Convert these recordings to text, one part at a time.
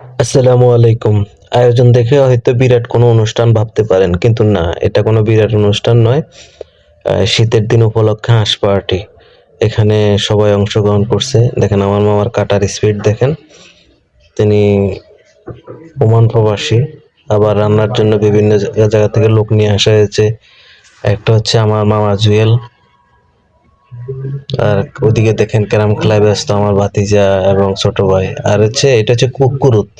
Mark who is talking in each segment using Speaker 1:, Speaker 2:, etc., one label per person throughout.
Speaker 1: আসসালামু আলাইকুম। আয়োজন দেখে হয়তো বিরাট কোনো অনুষ্ঠান ভাবতে পারেন, কিন্তু না, এটা কোনো বিরাট অনুষ্ঠান নয়। শীতের দিন উপলক্ষে হাঁস পার্টি। এখানে সবাই অংশগ্রহণ করছে। দেখেন আমার মামার কাটার স্পিড দেখেন। তিনি ওমান প্রবাসী। আবার রান্নার জন্য বিভিন্ন জায়গা থেকে লোক নিয়ে আসা হয়েছে। একটা হচ্ছে আমার মামা জুয়েল। আর ওদিকে দেখেন ক্যারাম খেলায় ব্যস্ত আমার ভাতিজা এবং ছোট ভাই। আর হচ্ছে, এটা হচ্ছে কুকুরুত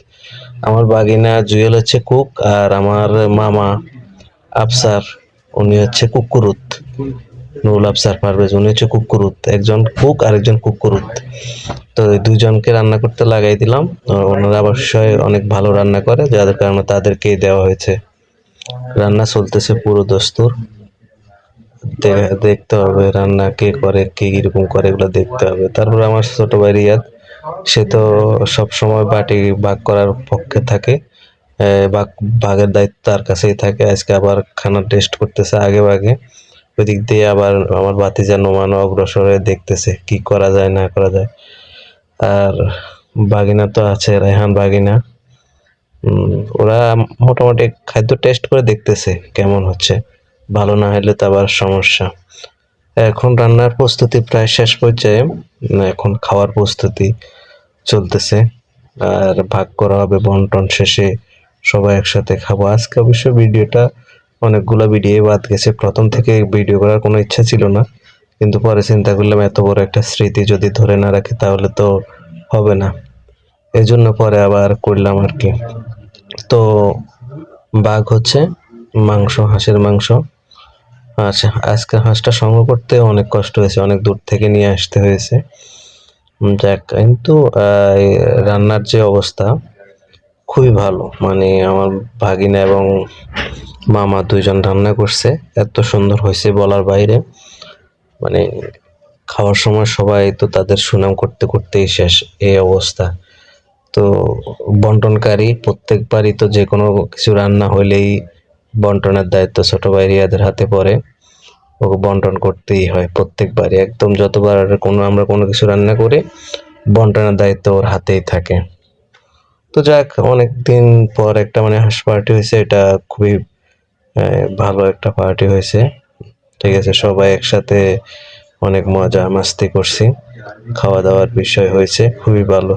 Speaker 1: আমার বাগিনা জুয়েল হচ্ছে কুক আর আমার মামা আফসার, উনি হচ্ছে কুকুরুত নুরুল আফসার পারভেজ, উনি হচ্ছে কুকুরুত একজন কুক আর একজন কুকুরুত তো দুজনকে রান্না করতে লাগাই দিলাম। ওনারা অবশ্যই অনেক ভালো রান্না করে, যাদের কারণে তাদেরকেই দেওয়া হয়েছে। রান্না চলতেছে পুরো দস্তুর। দেখতে হবে রান্না কে করে, কে কীরকম করে এগুলো দেখতে হবে। তারপরে আমার ছোট ভাই রিয়াদ, সে তো সবসময় বাটি ভাগ করার পক্ষে থাকে ভাগ, ভাগের দায়িত্ব তার কাছেই থাকে। আজকে আবার খানা টেস্ট করতেছে আগে ভাগে। ওদিক দিয়ে আবার আমার বাতিজা নোমানো অগ্রসর দেখতেছে কি করা যায়, না করা যায়। আর বাগিনা তো আছে, রায়হান বাগিনা ওরা মোটামুটি খাদ্য টেস্ট করে দেখতেছে কেমন হচ্ছে। ভালো না হলে তো আবার সমস্যা। এখন রান্নার প্রস্তুতি প্রায় শেষ পর্যায়ে এখন খাওয়ার প্রস্তুতি চলতেছে। আর ভাগ করা হবে, বন্টন শেষে সবাই একসাথে খাব। আজকে অবশ্য ভিডিওটা অনেকগুলো ভিডিও বাদ গেছে। প্রথম থেকে ভিডিও করার কোনো ইচ্ছা ছিল না। কিন্তু পরে চিন্তা করলাম, এত বড় একটা স্মৃতি যদি ধরে না রাখি, তাহলে তো হবে না। এই জন্য পরে আবার করলাম আর কি। তো বাঘ হচ্ছে মাংস, হাঁসের মাংস। আচ্ছা আজকে হাঁসটা সংগ্রহ করতে অনেক কষ্ট হয়েছে, অনেক দূর থেকে নিয়ে আসতে হয়েছে। যাক, কিন্তু রান্নার যে অবস্থা খুবই ভালো। মানে আমার ভাগিনা এবং মামা দুইজন রান্না করছে, এত সুন্দর হয়েছে বলার বাইরে। মানে খাওয়ার সময় সবাই তো তাদের সুনাম করতে করতেই শেষ, এই অবস্থা। তো বন্টনকারী প্রত্যেকবারই তো যে কোনো কিছু রান্না হলেই বন্টনের দায়িত্ব ছোট ভাই রিয়াদের হাতে পড়ে। ওকে বন্টন করতেই হয় প্রত্যেকবারই। একদম যতবার কোনো, আমরা কোনো কিছু রান্না করি, বন্টনের দায়িত্ব ওর হাতেই থাকে। তো যাক অনেক দিন পর একটা মানে হাঁস পার্টি হয়েছে, এটা খুবই ভালো একটা পার্টি হয়েছে। ঠিক আছে, সবাই একসাথে অনেক মজা মাস্তি করছি। খাওয়া দাওয়ার বিষয় হয়েছে, খুবই ভালো।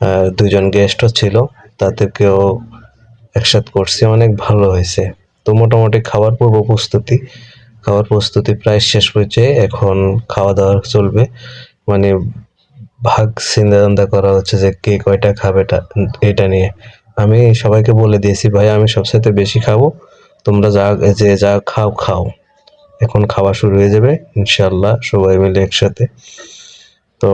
Speaker 1: আর দুজন গেস্টও ছিল, তাদেরকেও একসাথে করছি, অনেক ভালো হয়েছে। তো মোটামুটি খাওয়ার পূর্ব প্রস্তুতি, খাওয়ার প্রস্তুতি প্রায় শেষ পর্যায়ে এখন খাওয়া দাওয়া চলবে। মানে ভাগ চিন্তা করা হচ্ছে যে কে কয়টা খাবে এটা নিয়ে। আমি সবাইকে বলে দিয়েছি, ভাই, আমি সবসাথে বেশি খাব, তোমরা যা, যে যা খাও খাও। এখন খাওয়া শুরু হয়ে যাবে ইনশাল্লাহ সবাই মিলে একসাথে। তো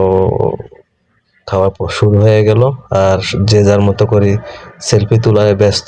Speaker 1: খাওয়া শুরু হয়ে গেল। আর যে যার মতো করে সেলফি তোলায় ব্যস্ত।